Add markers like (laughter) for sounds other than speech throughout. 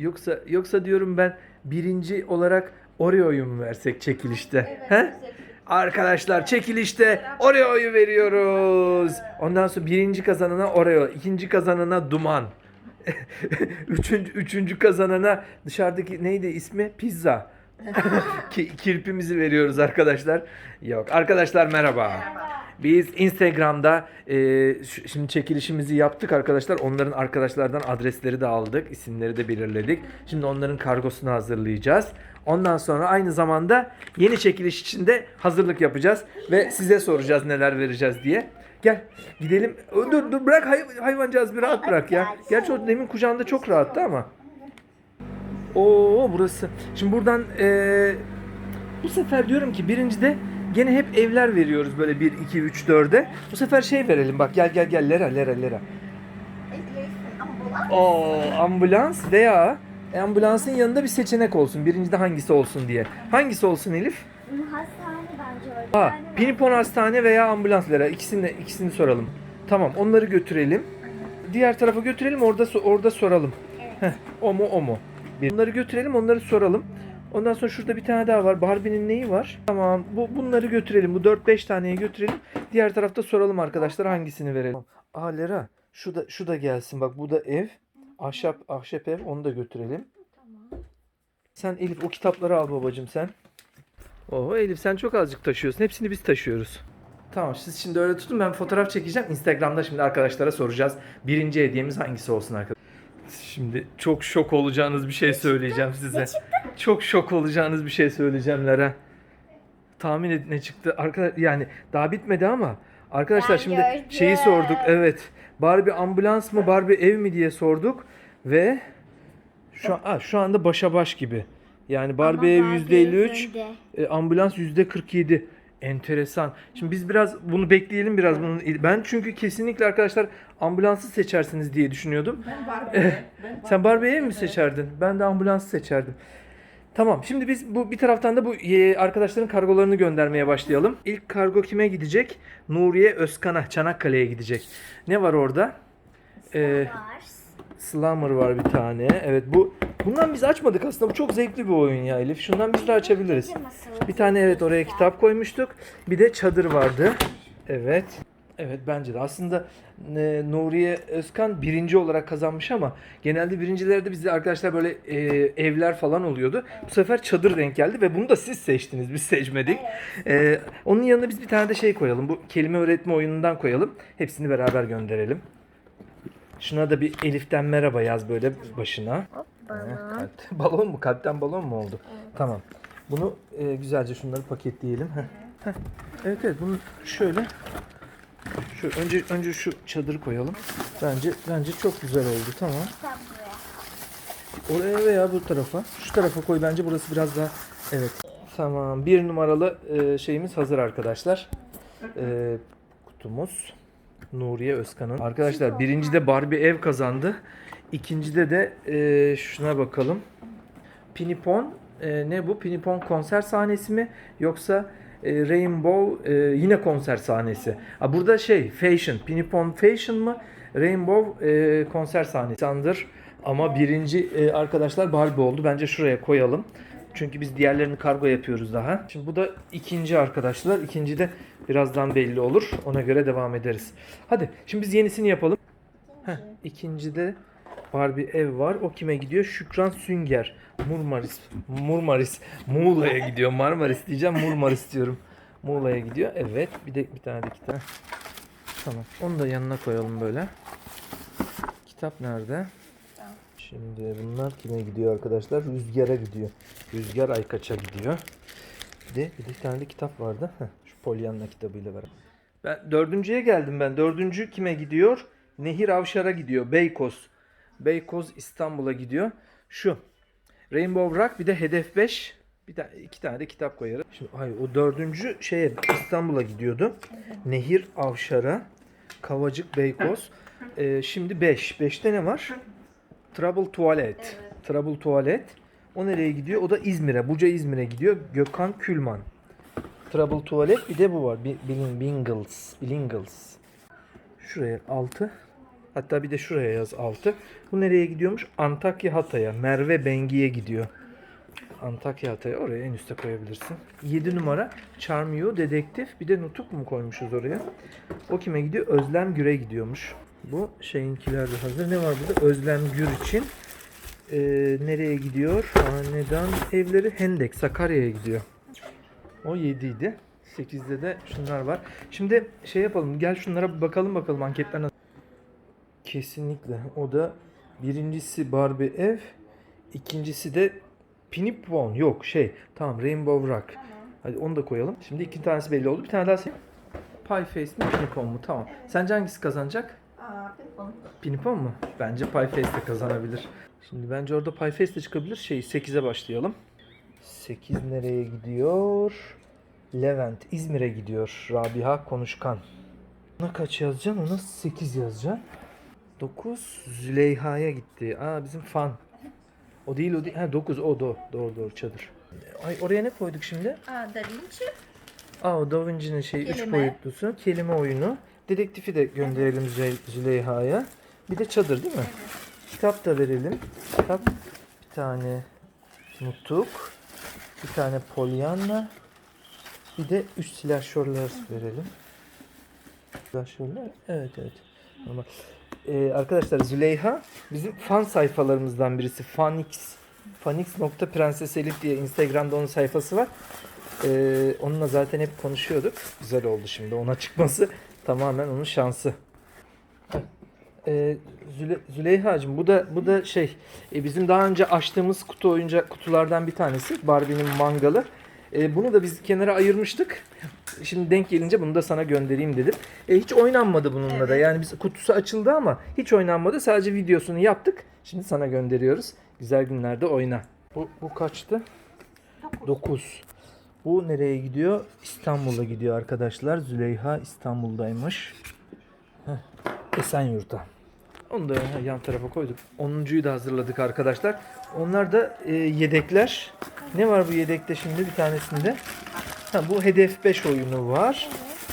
Yoksa yoksa diyorum ben birinci olarak Oreo'yu mu versek çekilişte? He? Arkadaşlar çekilişte Oreo'yu veriyoruz. Ondan sonra birinci kazanana Oreo, ikinci kazanana Duman. (laughs) üçüncü, üçüncü kazanana dışarıdaki neydi ismi? Pizza. (laughs) Ki, kirpimizi veriyoruz arkadaşlar. Yok. Arkadaşlar merhaba. Biz Instagram'da e, şimdi çekilişimizi yaptık arkadaşlar. Onların arkadaşlardan adresleri de aldık. isimleri de belirledik. Şimdi onların kargosunu hazırlayacağız. Ondan sonra aynı zamanda yeni çekiliş için de hazırlık yapacağız. Ve size soracağız neler vereceğiz diye. Gel gidelim. Dur dur bırak hay, hayvancağız bir rahat bırak ya. Gerçi o demin kucağında çok rahattı ama. Oo burası. Şimdi buradan eee, bu sefer diyorum ki birincide gene hep evler veriyoruz böyle 1, 2, 3, 4'e. Bu sefer şey verelim bak gel gel gel lera lera lera. Ambulans. Oo ambulans veya e, ambulansın yanında bir seçenek olsun. Birincide hangisi olsun diye. Hangisi olsun Elif? Hastane bence öyle. Ha, Pinipon hastane veya ambulans lera ikisini ikisini soralım. Tamam onları götürelim. Diğer tarafa götürelim orada so- orada soralım. Heh, o mu o mu? Bir- Bunları götürelim onları soralım. Ondan sonra şurada bir tane daha var. Barbie'nin neyi var? Tamam. Bu bunları götürelim. Bu 4-5 taneyi götürelim. Diğer tarafta soralım arkadaşlar hangisini verelim. Aa Lera şu da şu da gelsin. Bak bu da ev. Ahşap ahşap ev. Onu da götürelim. Sen Elif o kitapları al babacığım sen. Oo Elif sen çok azıcık taşıyorsun. Hepsini biz taşıyoruz. Tamam siz şimdi öyle tutun ben fotoğraf çekeceğim. Instagram'da şimdi arkadaşlara soracağız. Birinci hediyemiz hangisi olsun arkadaşlar. Şimdi çok şok olacağınız bir şey söyleyeceğim size. Çok şok olacağınız bir şey söyleyeceğim Lara. Tahmin edin ne çıktı. Arkadaş yani daha bitmedi ama arkadaşlar Ben şimdi gördüm. şeyi sorduk. Evet. Barbie ambulans mı Barbie ev mi diye sorduk ve şu an şu anda başa baş gibi. Yani Barbie ev %53, e, ambulans yüzde 47. Enteresan. Şimdi biz biraz bunu bekleyelim biraz bunun. Ben çünkü kesinlikle arkadaşlar ambulansı seçersiniz diye düşünüyordum. Ben Barbie. Ben Sen Barbie ev mi seçerdin? Ben de ambulansı seçerdim. Tamam. Şimdi biz bu bir taraftan da bu e, arkadaşların kargolarını göndermeye başlayalım. İlk kargo kime gidecek? Nuriye Özkan'a Çanakkale'ye gidecek. Ne var orada? Ee, Slammer var bir tane. Evet bu bundan biz açmadık aslında. Bu çok zevkli bir oyun ya Elif. Şundan biz de açabiliriz. Bir tane evet oraya kitap koymuştuk. Bir de çadır vardı. Evet. Evet bence de. Aslında e, Nuriye Özkan birinci olarak kazanmış ama genelde birincilerde bizde arkadaşlar böyle e, evler falan oluyordu. Bu sefer çadır denk geldi ve bunu da siz seçtiniz. Biz seçmedik. E, onun yanına biz bir tane de şey koyalım. Bu kelime öğretme oyunundan koyalım. Hepsini beraber gönderelim. Şuna da bir Elif'ten merhaba yaz böyle başına. Heh, kalp- (laughs) balon mu? Kalpten balon mu oldu? Tamam. Bunu e, güzelce şunları paketleyelim. Heh. Heh. Evet evet bunu şöyle şu önce önce şu çadırı koyalım. Bence bence çok güzel oldu. Tamam. Oraya veya bu tarafa. Şu tarafa koy bence burası biraz daha evet. Tamam. Bir numaralı e, şeyimiz hazır arkadaşlar. E, kutumuz. Nuriye Özkan'ın. Arkadaşlar birincide Barbie ev kazandı. İkincide de e, şuna bakalım. Pinipon e, ne bu? Pinipon konser sahnesi mi yoksa e, Rainbow e, yine konser sahnesi. Ha, burada şey Fashion, Pinipon Fashion mı? Rainbow e, konser sahnesi. Sandır ama birinci e, arkadaşlar Barbie oldu. Bence şuraya koyalım. Çünkü biz diğerlerini kargo yapıyoruz daha. Şimdi bu da ikinci arkadaşlar. İkinci de birazdan belli olur. Ona göre devam ederiz. Hadi şimdi biz yenisini yapalım. Heh, ikinci de Barbie ev var. O kime gidiyor? Şükran Sünger. Murmaris. Murmaris. Muğla'ya gidiyor. Marmaris diyeceğim. Murmaris diyorum. Muğla'ya gidiyor. Evet. Bir de bir tane de kitap. Tamam. Onu da yanına koyalım böyle. Kitap nerede? Şimdi bunlar kime gidiyor arkadaşlar? Rüzgar'a gidiyor. Rüzgar Aykaç'a gidiyor. Bir de bir, de bir tane de kitap vardı. Heh, şu Pollyanna kitabıyla beraber. Ben dördüncüye geldim ben. Dördüncü kime gidiyor? Nehir Avşar'a gidiyor. Beykoz. Beykoz İstanbul'a gidiyor. Şu. Rainbow Rock bir de Hedef 5. Bir tane iki tane de kitap koyarım. Şimdi hayır o dördüncü şeye İstanbul'a gidiyordu. Nehir Avşar'a. Kavacık Beykoz. Ee, şimdi 5. Beş. 5'te ne var? Trouble Tuvalet. Trouble Tuvalet. O nereye gidiyor? O da İzmir'e. Buca İzmir'e gidiyor. Gökhan Külman. Trouble Tuvalet bir de bu var. Bi- Biling- Bingles. Bilingles. Şuraya 6. Hatta bir de şuraya yaz altı. Bu nereye gidiyormuş? Antakya Hatay'a. Merve Bengi'ye gidiyor. Antakya Hatay'a oraya en üste koyabilirsin. 7 numara Charm You Dedektif. Bir de Nutuk mu koymuşuz oraya? O kime gidiyor? Özlem Gür'e gidiyormuş. Bu şeyinkiler de hazır. Ne var burada? Özlem Gür için. Ee, nereye gidiyor? Hanedan evleri Hendek Sakarya'ya gidiyor. O 7 idi. 8'de de şunlar var. Şimdi şey yapalım. Gel şunlara bakalım bakalım anketler nasıl. Kesinlikle. O da birincisi Barbie ev. ikincisi de Pinipon. Yok şey. Tamam Rainbow Rock. Hadi onu da koyalım. Şimdi iki tanesi belli oldu. Bir tane daha seçeyim. Pie Face mi Pinipon mu? Tamam. Sence hangisi kazanacak? Aa, pimpon. Pinipon mu? Bence Pie Face de kazanabilir. Şimdi bence orada Pie Face de çıkabilir. Şey 8'e başlayalım. 8 nereye gidiyor? Levent İzmir'e gidiyor. Rabiha Konuşkan. Ona kaç yazacaksın? Ona 8 yazacaksın. 9 Züleyha'ya gitti. Aa bizim fan. O değil o değil. Ha 9 o doğru doğru doğru çadır. Ay oraya ne koyduk şimdi? Aa, Da Vinci. Aa o Da Vinci'nin şey 3 Kelime. boyutlusu. Kelime oyunu. Dedektifi de gönderelim Züley- Züleyha'ya. Bir de çadır değil mi? Kitap da verelim. Kitap bir tane nutuk. Bir tane Pollyanna. Bir de üç silahşörler verelim. Silahşörler? Evet evet. Normal. Ee, arkadaşlar Züleyha bizim fan sayfalarımızdan birisi. Fanix. Fanix.prenses Elif diye Instagram'da onun sayfası var. Ee, onunla zaten hep konuşuyorduk. Güzel oldu şimdi. Ona çıkması tamamen onun şansı. Ee, Züle, Züleyha'cığım bu da bu da şey e, bizim daha önce açtığımız kutu oyuncak kutulardan bir tanesi Barbie'nin mangalı. E, bunu da biz kenara ayırmıştık. Şimdi denk gelince bunu da sana göndereyim dedim. E, hiç oynanmadı bununla da. Yani biz kutusu açıldı ama hiç oynanmadı. Sadece videosunu yaptık. Şimdi sana gönderiyoruz. Güzel günlerde oyna. Bu, bu kaçtı? 9. Bu nereye gidiyor? İstanbul'a gidiyor arkadaşlar. Züleyha İstanbul'daymış. Heh. Esenyurt'a. Onu da yan tarafa koyduk. 10.yu da hazırladık arkadaşlar. Onlar da e, yedekler. Ne var bu yedekte şimdi bir tanesinde? Ha, bu Hedef 5 oyunu var.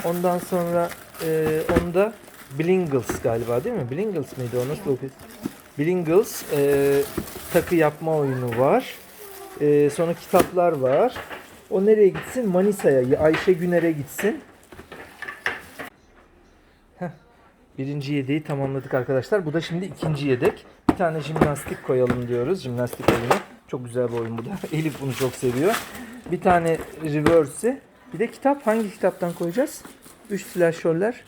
Ondan sonra e, onda Blingles galiba değil mi? Blingles miydi o? Nasıl okuyor? Blingles e, takı yapma oyunu var. E, sonra kitaplar var. O nereye gitsin? Manisa'ya. Ayşe Güner'e gitsin. Heh. Birinci yedeği tamamladık arkadaşlar. Bu da şimdi ikinci yedek. Bir tane jimnastik koyalım diyoruz. Jimnastik oyunu. Çok güzel bir oyun bu da. (laughs) Elif bunu çok seviyor. Bir tane reverse'i. Bir de kitap. Hangi kitaptan koyacağız? Üç silahşörler.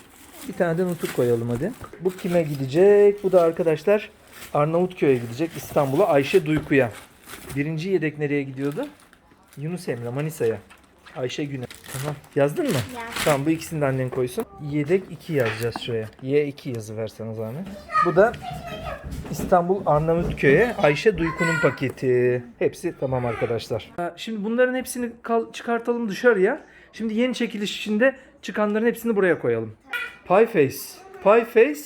Bir tane de nutuk koyalım hadi. Bu kime gidecek? Bu da arkadaşlar Arnavutköy'e gidecek. İstanbul'a Ayşe Duyku'ya. Birinci yedek nereye gidiyordu? Yunus Emre Manisa'ya. Ayşe Güne. Tamam. Yazdın mı? Yazdım. Tamam bu ikisini de annen koysun. Yedek 2 yazacağız şuraya. Y2 yazı versen o zaman. Bu da İstanbul Arnavutköy'e Ayşe Duyku'nun paketi. Hepsi tamam arkadaşlar. Şimdi bunların hepsini kal- çıkartalım dışarıya. Şimdi yeni çekiliş içinde çıkanların hepsini buraya koyalım. Pie Face. Pie Face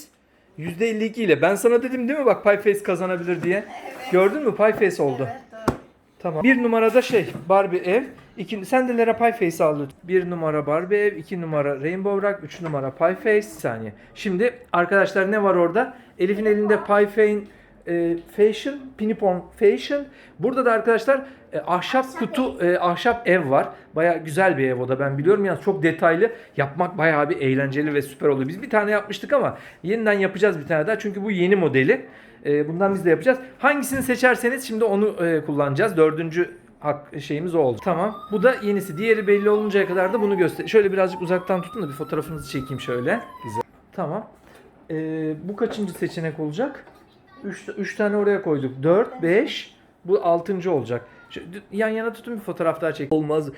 %52 ile. Ben sana dedim değil mi bak Pie Face kazanabilir diye. Gördün mü Pie Face oldu. Evet. Tamam. Bir numarada şey Barbie ev. İki, sen de Lara Pie Face al lütfen. Bir numara Barbie ev. iki numara Rainbow Rock. Üç numara Pie Face. Saniye. Şimdi arkadaşlar ne var orada? Elif'in elinde Pie Face e, Fashion, Pinipon Fashion. Burada da arkadaşlar e, ahşap kutu, e, ahşap ev var. Baya güzel bir ev o da ben biliyorum. Yani çok detaylı. Yapmak bayağı bir eğlenceli ve süper oluyor. Biz bir tane yapmıştık ama yeniden yapacağız bir tane daha. Çünkü bu yeni modeli. E, bundan biz de yapacağız. Hangisini seçerseniz şimdi onu e, kullanacağız. Dördüncü hak şeyimiz o oldu. Tamam. Bu da yenisi. Diğeri belli oluncaya kadar da bunu göster. Şöyle birazcık uzaktan tutun da bir fotoğrafınızı çekeyim şöyle. Güzel. Tamam. E, bu kaçıncı seçenek olacak? 3 tane oraya koyduk. 4, 5. Bu 6. olacak. Şu, yan yana tutun bir fotoğraf daha çek. Olmaz.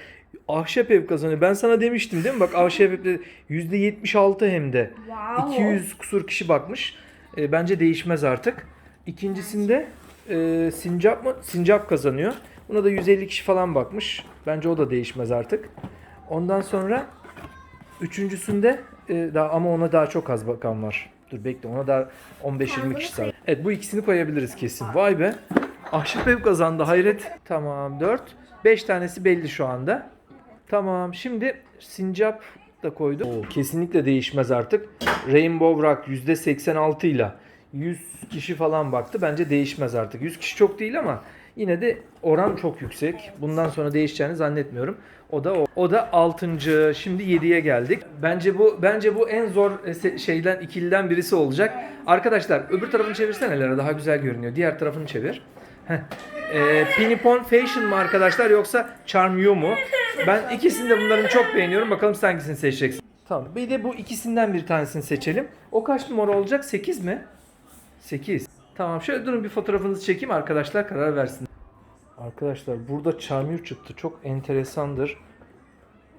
Ahşap ev kazanıyor. Ben sana demiştim değil mi? Bak ahşap evde %76 hem de. Wow. 200 kusur kişi bakmış. E, bence değişmez artık. İkincisinde e, Sincap mı? Sincap kazanıyor. Buna da 150 kişi falan bakmış. Bence o da değişmez artık. Ondan sonra üçüncüsünde e, daha ama ona daha çok az bakan var. Dur bekle ona da 15-20 kişi sağ. Evet bu ikisini koyabiliriz kesin. Vay be. Ahşap ev kazandı hayret. Tamam 4. 5 tanesi belli şu anda. Tamam şimdi sincap da koyduk. Oo, kesinlikle değişmez artık. Rainbow Rock %86 ile 100 kişi falan baktı. Bence değişmez artık. 100 kişi çok değil ama yine de oran çok yüksek. Bundan sonra değişeceğini zannetmiyorum. O da o. O da 6. Şimdi 7'ye geldik. Bence bu bence bu en zor e, şeyden ikiliden birisi olacak. Arkadaşlar öbür tarafını çevirsene Lara daha güzel görünüyor. Diğer tarafını çevir. Heh. Ee, Pinipon Fashion mı arkadaşlar yoksa Charm You mu? Ben ikisini de bunların çok beğeniyorum. Bakalım sen hangisini seçeceksin. Tamam. Bir de bu ikisinden bir tanesini seçelim. O kaç numara olacak? 8 mi? 8. Tamam. Şöyle durun bir fotoğrafınızı çekeyim arkadaşlar karar versin. Arkadaşlar burada Charm You çıktı. Çok enteresandır.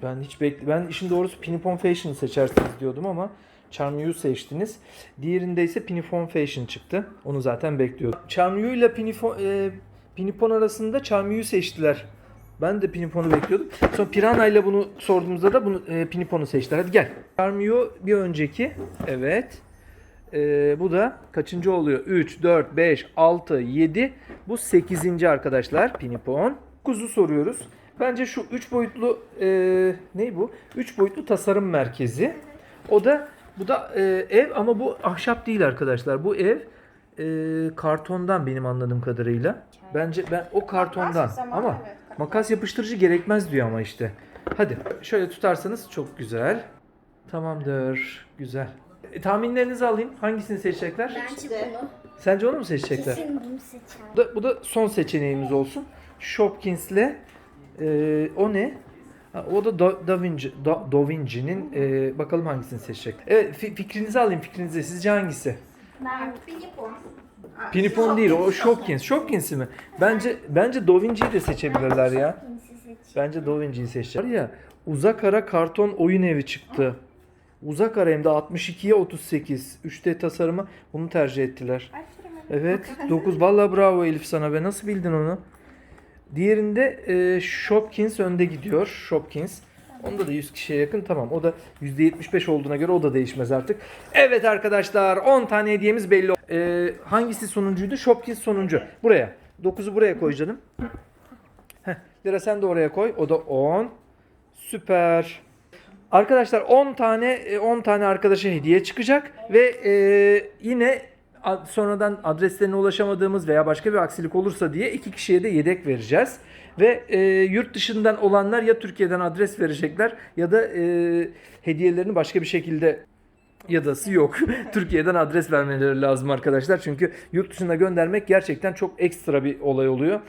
Ben hiç bekle ben işin doğrusu Pinipon Fashion seçersiniz diyordum ama Charm You seçtiniz. Diğerinde ise Pinipon Fashion çıktı. Onu zaten bekliyordum. Charm You ile Pinipon, e, Pinipon arasında Charm You seçtiler. Ben de Pinipon'u bekliyordum. Sonra Piranha ile bunu sorduğumuzda da bunu e, Pinipon'u seçtiler. Hadi gel. Charm You bir önceki. Evet. E, bu da kaçıncı oluyor? 3, 4, 5, 6, 7. Bu 8. arkadaşlar Pinipon. Kuzu soruyoruz. Bence şu 3 boyutlu e, ne bu? 3 boyutlu tasarım merkezi. O da bu da e, ev ama bu ahşap değil arkadaşlar. Bu ev e, kartondan benim anladığım kadarıyla. Bence ben o kartondan ama. Makas yapıştırıcı gerekmez diyor ama işte. Hadi şöyle tutarsanız çok güzel. Tamamdır. Güzel. E, tahminlerinizi alayım. Hangisini seçecekler? Bence bunu. Sence onu mu seçecekler? Kesin bunu seçer. Bu da, bu da son seçeneğimiz olsun. Shopkins'le e, o ne? Ha, o da Da, da Vinci, da, Da Vinci'nin e, bakalım hangisini seçecek. Evet fi- fikrinizi alayım fikrinizi. Sizce hangisi? Ben Pinipon. Pinipon değil o Shopkins. Shopkins'i mi? Bence bence Da Vinci'yi de seçebilirler ya. Bence Da Vinci'yi seçecek. Var ya uzak ara karton oyun evi çıktı. Uzak ara hem de 62'ye 38. 3D tasarımı bunu tercih ettiler. Evet 9 vallahi bravo Elif sana be nasıl bildin onu? Diğerinde e, Shopkins önde gidiyor. Shopkins. Onda da 100 kişiye yakın tamam. O da %75 olduğuna göre o da değişmez artık. Evet arkadaşlar 10 tane hediyemiz belli. E, hangisi sonuncuydu? Shopkins sonuncu. Buraya. 9'u buraya koy canım. Heh, Lira sen de oraya koy. O da 10. Süper. Arkadaşlar 10 tane e, 10 tane arkadaşa hediye çıkacak ve e, yine sonradan adreslerine ulaşamadığımız veya başka bir aksilik olursa diye iki kişiye de yedek vereceğiz. Ve e, yurt dışından olanlar ya Türkiye'den adres verecekler ya da e, hediyelerini başka bir şekilde yadası yok. (laughs) Türkiye'den adres vermeleri lazım arkadaşlar. Çünkü yurt dışına göndermek gerçekten çok ekstra bir olay oluyor.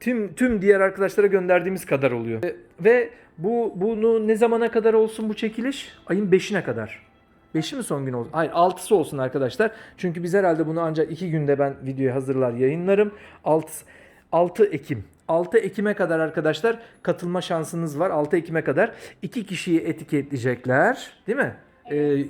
Tüm tüm diğer arkadaşlara gönderdiğimiz kadar oluyor. E, Ve bu bunu ne zamana kadar olsun bu çekiliş? Ayın 5'ine kadar. 5'i mi son gün olsun? Hayır 6'sı olsun arkadaşlar. Çünkü biz herhalde bunu ancak 2 günde ben videoyu hazırlar yayınlarım. 6, 6 Ekim. 6 Ekim'e kadar arkadaşlar katılma şansınız var. 6 Ekim'e kadar 2 kişiyi etiketleyecekler. Değil mi? Ee,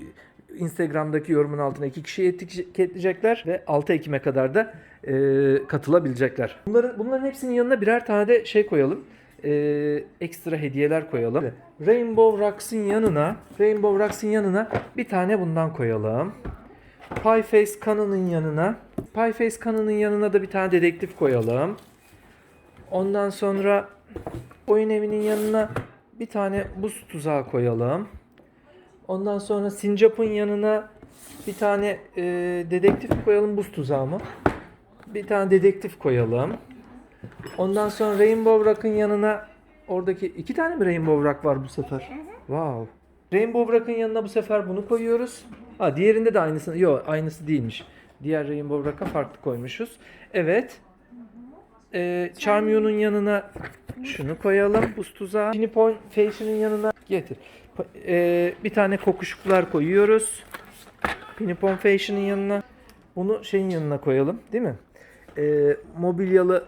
Instagram'daki yorumun altına 2 kişiyi etiketleyecekler ve 6 Ekim'e kadar da e, katılabilecekler. Bunların, bunların hepsinin yanına birer tane de şey koyalım. E, ekstra hediyeler koyalım. Rainbow Rocks'ın yanına Rainbow Rocks'ın yanına bir tane bundan koyalım. Pie Face Canon'ın yanına Pie Face Canon'ın yanına da bir tane dedektif koyalım. Ondan sonra oyun evinin yanına bir tane buz tuzağı koyalım. Ondan sonra Sincap'ın yanına bir tane e, dedektif koyalım buz tuzağı mı? Bir tane dedektif koyalım. Ondan sonra Rainbow Rock'ın yanına oradaki iki tane mi Rainbow Rock var bu sefer? Wow. Rainbow Rock'ın yanına bu sefer bunu koyuyoruz. Ha diğerinde de aynısı. Yok aynısı değilmiş. Diğer Rainbow Rock'a farklı koymuşuz. Evet. Ee, Charmio'nun yanına şunu koyalım. Buz tuzağı. Pinipon Fashion'ın yanına getir. Ee, bir tane kokuşuklar koyuyoruz. Pinipon Fashion'ın yanına. Bunu şeyin yanına koyalım. Değil mi? Ee, mobilyalı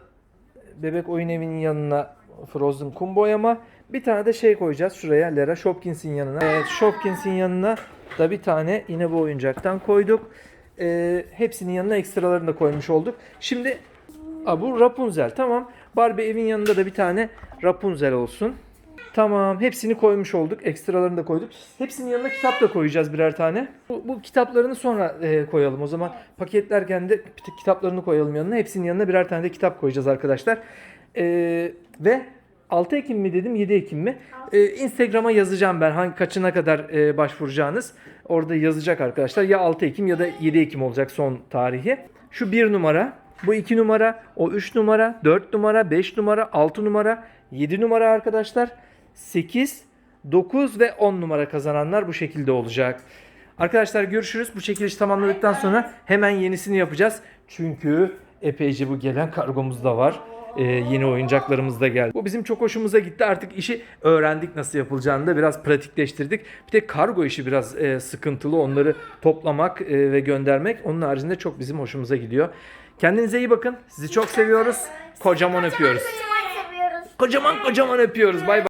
bebek oyun evinin yanına Frozen kum boyama. Bir tane de şey koyacağız şuraya Lera Shopkins'in yanına. Evet Shopkins'in yanına da bir tane yine bu oyuncaktan koyduk. Ee, hepsinin yanına ekstralarını da koymuş olduk. Şimdi Aa, bu Rapunzel tamam. Barbie evin yanında da bir tane Rapunzel olsun. Tamam hepsini koymuş olduk. Ekstralarını da koyduk. Hepsinin yanına kitap da koyacağız birer tane. Bu, bu kitaplarını sonra e, koyalım. O zaman paketlerken de kitaplarını koyalım yanına. Hepsinin yanına birer tane de kitap koyacağız arkadaşlar. E, ve 6 Ekim mi dedim 7 Ekim mi? Ee, Instagram'a yazacağım ben hangi kaçına kadar e, başvuracağınız. Orada yazacak arkadaşlar. Ya 6 Ekim ya da 7 Ekim olacak son tarihi. Şu 1 numara, bu 2 numara, o 3 numara, 4 numara, 5 numara, 6 numara, 7 numara arkadaşlar. 8, 9 ve 10 numara kazananlar bu şekilde olacak. Arkadaşlar görüşürüz. Bu çekiliş tamamladıktan sonra hemen yenisini yapacağız. Çünkü epeyce bu gelen kargomuz da var. Ee, yeni oyuncaklarımız da geldi. Bu bizim çok hoşumuza gitti. Artık işi öğrendik nasıl yapılacağını da biraz pratikleştirdik. Bir de kargo işi biraz e, sıkıntılı. Onları toplamak e, ve göndermek. Onun haricinde çok bizim hoşumuza gidiyor. Kendinize iyi bakın. Sizi çok seviyoruz. Kocaman öpüyoruz. Kocaman kocaman öpüyoruz. Bay bay.